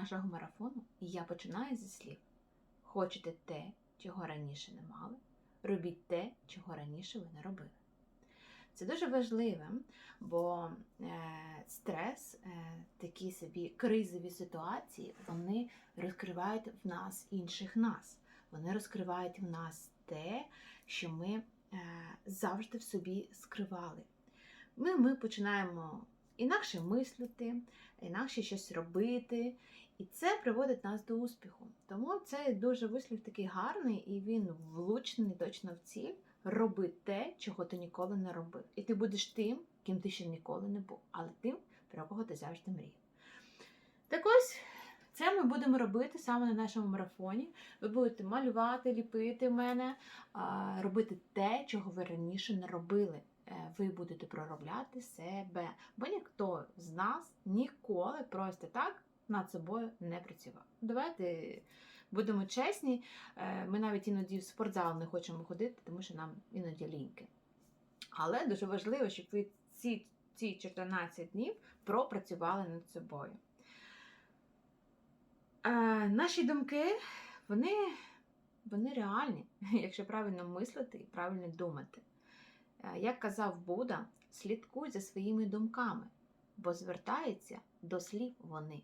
нашого марафону я починаю зі слів: хочете те, чого раніше не мали, робіть те, чого раніше ви не робили. Це дуже важливо, бо е, стрес, е, такі собі кризові ситуації, вони розкривають в нас інших нас. Вони розкривають в нас те, що ми е, завжди в собі скривали. Ми, ми починаємо інакше мислити, інакше щось робити, і це приводить нас до успіху. Тому це дуже вислів такий гарний, і він влучний точно в ціль. Роби те, чого ти ніколи не робив. І ти будеш тим, ким ти ще ніколи не був, але тим, про кого ти завжди мріяв. Так ось. Це ми будемо робити саме на нашому марафоні. Ви будете малювати, ліпити мене, робити те, чого ви раніше не робили. Е, Ви будете проробляти себе, бо ніхто з нас ніколи просто так над собою не працював. Давайте будемо чесні, е, ми навіть іноді в спортзал не хочемо ходити, тому що нам іноді ліньки. Але дуже важливо, щоб ви ці, ці 14 днів пропрацювали над собою. Е, наші думки, вони, вони реальні, якщо правильно мислити і правильно думати. Е, Як казав Буда, слідкуй за своїми думками, бо звертаються до слів вони.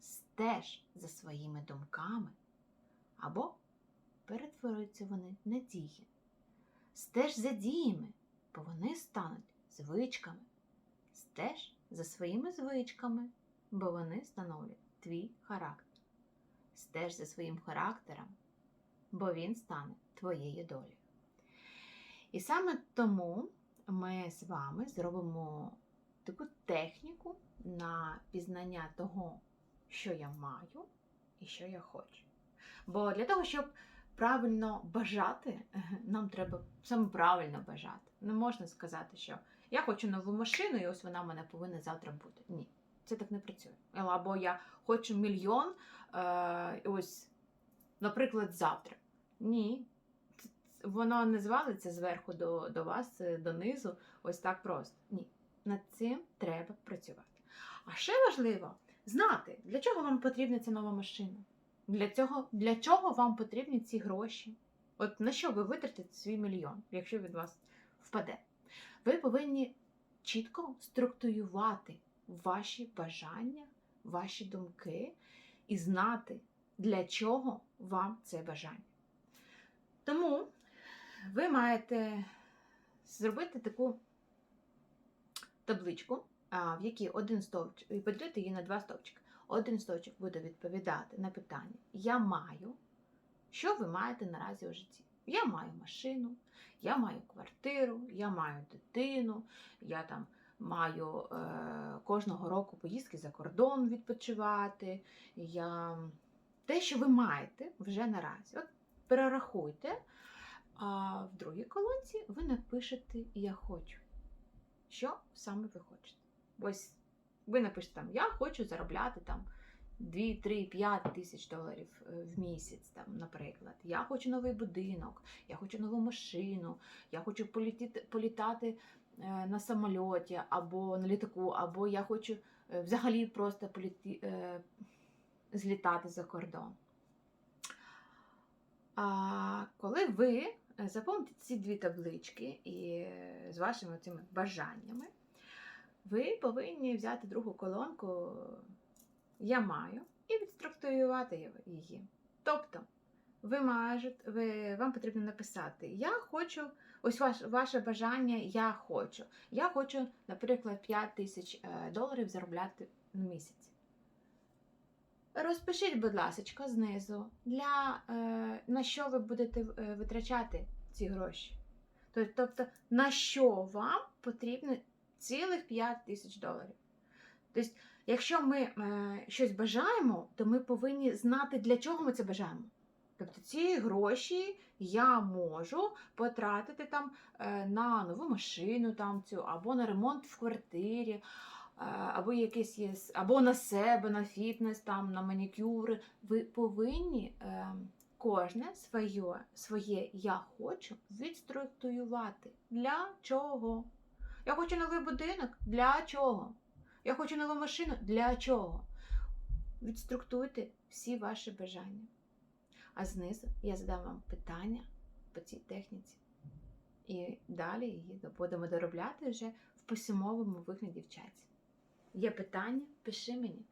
Стеж за своїми думками, або перетворюються вони на дії. Стеж за діями, бо вони стануть звичками. Стеж за своїми звичками, бо вони становлять твій характер. Стеж за своїм характером, бо він стане твоєю долею. І саме тому ми з вами зробимо таку техніку на пізнання того, що я маю і що я хочу. Бо для того, щоб правильно бажати, нам треба саме правильно бажати. Не можна сказати, що я хочу нову машину, і ось вона в мене повинна завтра бути. Ні, це так не працює. Або я хочу мільйон, е, ось, наприклад, завтра. Ні. Воно не звалиться зверху до, до вас, е, донизу, ось так просто. Ні. Над цим треба працювати. А ще важливо знати, для чого вам потрібна ця нова машина. Для цього, для чого вам потрібні ці гроші? От на що ви витратите свій мільйон, якщо від вас впаде? Ви повинні чітко структурувати ваші бажання, ваші думки і знати, для чого вам це бажання. Тому ви маєте зробити таку табличку, в якій один стовпчик, і поділити її на два стовпчики. Один стовпчик буде відповідати на питання Я маю. Що ви маєте наразі у житті? Я маю машину, я маю квартиру, я маю дитину, я там маю е, кожного року поїздки за кордон відпочивати. Я... Те, що ви маєте вже наразі. От перерахуйте, а в другій колонці ви напишете Я хочу. Що саме ви хочете? Ось ви напишете там, я хочу заробляти там 2, 3, 5 тисяч доларів е, в місяць, там, наприклад. Я хочу новий будинок, я хочу нову машину, я хочу політати, політати е, на самольоті або на літаку, або я хочу е, взагалі просто політи, злітати за кордон. А коли ви заповните ці дві таблички і з вашими цими бажаннями, ви повинні взяти другу колонку Я маю і відструктурувати її. Тобто, ви можете, ви, вам потрібно написати Я хочу, ось ваш, ваше бажання Я хочу. Я хочу, наприклад, 5 тисяч доларів заробляти в місяць. Розпишіть, будь ласка, знизу, для, е, на що ви будете е, витрачати ці гроші. Тобто, на що вам потрібно цілих 5 тисяч доларів. Тобто, якщо ми е, щось бажаємо, то ми повинні знати, для чого ми це бажаємо. Тобто ці гроші я можу потратити там на нову машину, там, цю, або на ремонт в квартирі, або якесь є, або на себе, на фітнес, там, на манікюри. Ви повинні е, кожне своє, своє я хочу відструктурувати. Для чого? Я хочу новий будинок. Для чого? Я хочу нову машину. Для чого? відструктуйте всі ваші бажання. А знизу я задам вам питання по цій техніці. І далі її будемо доробляти вже в письмовому вигляді в чаті. Є питання? Пиши мені.